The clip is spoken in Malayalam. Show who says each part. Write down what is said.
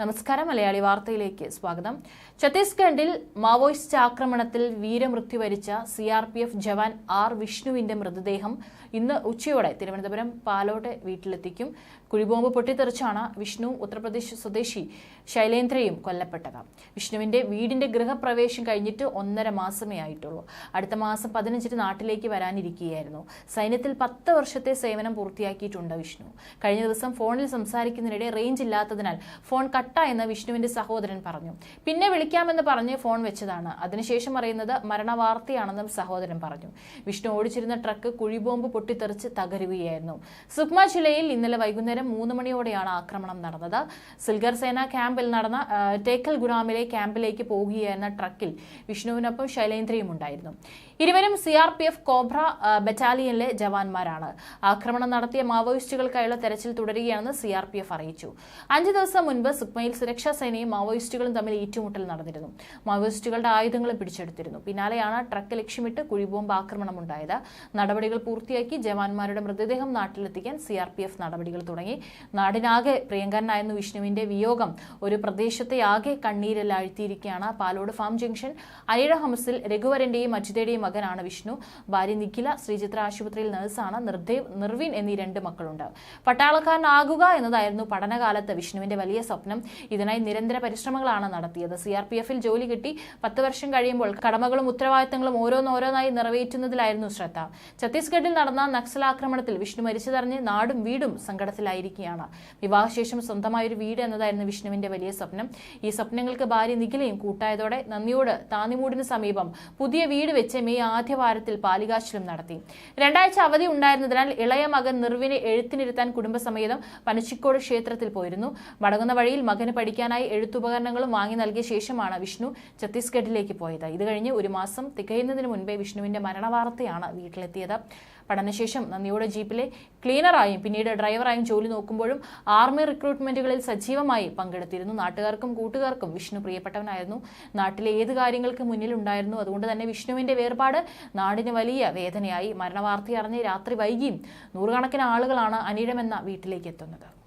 Speaker 1: നമസ്കാരം. മലയാളി വാർത്തയിലേക്ക് സ്വാഗതം. ഛത്തീസ്ഗഡിൽ മാവോയിസ്റ്റ് ആക്രമണത്തിൽ വീരമൃത്യു വരിച്ച C R P F jawan R വിഷ്ണുവിന്റെ മൃതദേഹം ഇന്ന് ഉച്ചയോടെ തിരുവനന്തപുരം പാലോട്ട് വീട്ടിലെത്തിക്കും. കുഴിബോംബ് പൊട്ടിത്തെറിച്ചാണ് വിഷ്ണു ഉത്തർപ്രദേശ് സ്വദേശി ശൈലേന്ദ്രയും കൊല്ലപ്പെട്ടത്. വിഷ്ണുവിന്റെ വീടിന്റെ ഗൃഹപ്രവേശം കഴിഞ്ഞിട്ട് ഒന്നര മാസമേ ആയിട്ടുള്ളൂ. അടുത്ത മാസം പതിനഞ്ചിന് നാട്ടിലേക്ക് വരാനിരിക്കുകയായിരുന്നു സൈന്യത്തിൽ പത്ത് വർഷത്തെ സേവനം പൂർത്തിയാക്കിയിട്ടുണ്ട് വിഷ്ണു. കഴിഞ്ഞ ദിവസം ഫോണിൽ സംസാരിക്കുന്നതിനിടെ റേഞ്ച് ഇല്ലാത്തതിനാൽ ഫോൺ കട്ടായെന്ന് വിഷ്ണുവിന്റെ സഹോദരൻ പറഞ്ഞു. പിന്നെ വിളിക്കാമെന്ന് പറഞ്ഞ് ഫോൺ വെച്ചതാണ്. അതിനുശേഷം അറിയുന്നത് മരണവാർത്തയാണെന്നും സഹോദരൻ പറഞ്ഞു. വിഷ്ണു ഓടിച്ചിരുന്ന ട്രക്ക് കുഴിബോംബ് പൊട്ടിത്തെറിച്ച് തകരുകയായിരുന്നു. സുക്മ ജില്ലയിൽ ഇന്നലെ വൈകുന്നേരം മൂന്ന് മണിയോടെയാണ് ആക്രമണം നടന്നത്. സിൽഗർ സേന ക്യാമ്പിൽ നടന്ന ടേക്കൽ ഗുരാമിലെ ക്യാമ്പിലേക്ക് പോകുകയായിരുന്ന ട്രക്കിൽ വിഷ്ണുവിനൊപ്പം ശൈലേന്ദ്രയും ഉണ്ടായിരുന്നു. ഇരുവരും C R P F Cobra ബറ്റാലിയനിലെ ജവാന്മാരാണ്. ആക്രമണം നടത്തിയ മാവോയിസ്റ്റുകൾക്കായുള്ള തെരച്ചിൽ തുടരുകയാണെന്ന് സി ആർ പി എഫ് അറിയിച്ചു. അഞ്ചു ദിവസം മുൻപ് സുക്മയിൽ സുരക്ഷാ സേനയും മാവോയിസ്റ്റുകളും തമ്മിൽ ഏറ്റുമുട്ടൽ നടന്നിരുന്നു. മാവോയിസ്റ്റുകളുടെ ആയുധങ്ങളും പിടിച്ചെടുത്തിരുന്നു. പിന്നാലെയാണ് ട്രക്ക് ലക്ഷ്യമിട്ട് കുഴിബോംബ് ആക്രമണം ഉണ്ടായത്. നടപടികൾ പൂർത്തിയാക്കി ജവാന്മാരുടെ മൃതദേഹം നാട്ടിലെത്തിക്കാൻ സി ആർ പി എഫ് നടപടികൾ തുടങ്ങി. നാടിനാകെ പ്രിയങ്കരനായിരുന്നു വിഷ്ണുവിന്റെ വിയോഗം ഒരു പ്രദേശത്തെ ആകെ കണ്ണീരിലാഴ്ത്തിയിരിക്കുകയാണ് പാലോട് ഫാം ജംഗ്ഷൻ അനിഴ ഹംസിൽ രഘുവരന്റെയും അജിതയുടെയും മകനാണ് വിഷ്ണു. ഭാര്യ നിഖില ശ്രീചിത്ര ആശുപത്രിയിൽ നഴ്സാണ് നിർദേവ് നിർവിൻ എന്നീ രണ്ട് മക്കളുണ്ട്. പട്ടാളക്കാരനാകുക എന്നതായിരുന്നു പഠനകാലത്ത് വിഷ്ണുവിന്റെ വലിയ സ്വപ്നം. ഇതിനായി നിരന്തര പരിശ്രമങ്ങളാണ് നടത്തിയത്. സി ആർ പി എഫിൽ ജോലി കിട്ടി. പത്ത് വർഷം കഴിയുമ്പോൾ കടമകളും ഉത്തരവാദിത്തങ്ങളും ഓരോന്നോരോന്നായി നിറവേറ്റുന്നതിലായിരുന്നു ശ്രദ്ധ. ഛത്തീസ്ഗഡിൽ നടന്ന നക്സൽ ആക്രമണത്തിൽ വിഷ്ണു മരിച്ചതറിഞ്ഞ് നാടും വീടും സങ്കടത്തിലായിരിക്കുകയാണ്. വിവാഹശേഷം സ്വന്തമായ ഒരു വീട് എന്നതായിരുന്നു വിഷ്ണുവിന്റെ വലിയ സ്വപ്നം. ഈ സ്വപ്നങ്ങൾക്ക് ഭാര്യ നിഖിലയും കൂട്ടായതോടെ നന്ദിയോട് താന്നിമൂടിന് സമീപം പുതിയ വീട് വെച്ച് മെയ് ആദ്യ വാരത്തിൽ പാലികാശലം നടത്തി. രണ്ടാഴ്ച അവധി ഉണ്ടായിരുന്നതിനാൽ ഇളയ മകൻ നിർവിനെ എഴുത്തിനിരുത്താൻ കുടുംബസമേതം പനച്ചിക്കോട് ക്ഷേത്രത്തിൽ പോയിരുന്നു. മടങ്ങുന്ന വഴിയിൽ മകന് പഠിക്കാനായി എഴുത്തുപകരണങ്ങളും വാങ്ങി നൽകിയ ശേഷമാണ് വിഷ്ണു ഛത്തീസ്ഗഡിലേക്ക് പോയത്. ഇത് കഴിഞ്ഞ് ഒരു മാസം തികയുന്നതിന് മുൻപേ വിഷ്ണുവിന്റെ മരണവാർത്തയാണ് വീട്ടിലെത്തിയത്. പഠനശേഷം നന്ദിയുടെ ജീപ്പിലെ ക്ലീനറായും പിന്നീട് ഡ്രൈവറായും ജോലി നോക്കുമ്പോഴും ആർമി റിക്രൂട്ട്മെന്റുകളിൽ സജീവമായി പങ്കെടുത്തിരുന്നു. നാട്ടുകാർക്കും കൂട്ടുകാർക്കും വിഷ്ണു പ്രിയപ്പെട്ടവനായിരുന്നു. നാട്ടിലെ ഏത് കാര്യങ്ങൾക്ക് മുന്നിലുണ്ടായിരുന്നു? അതുകൊണ്ട് തന്നെ വിഷ്ണുവിന്റെ വേർപാട് നാടിന് വലിയ വേദനയായി. മരണവാർത്തയറിഞ്ഞ് രാത്രി വൈകിയും നൂറുകണക്കിന് ആളുകളാണ് അനിഴമെന്ന വീട്ടിലേക്ക് എത്തുന്നത്.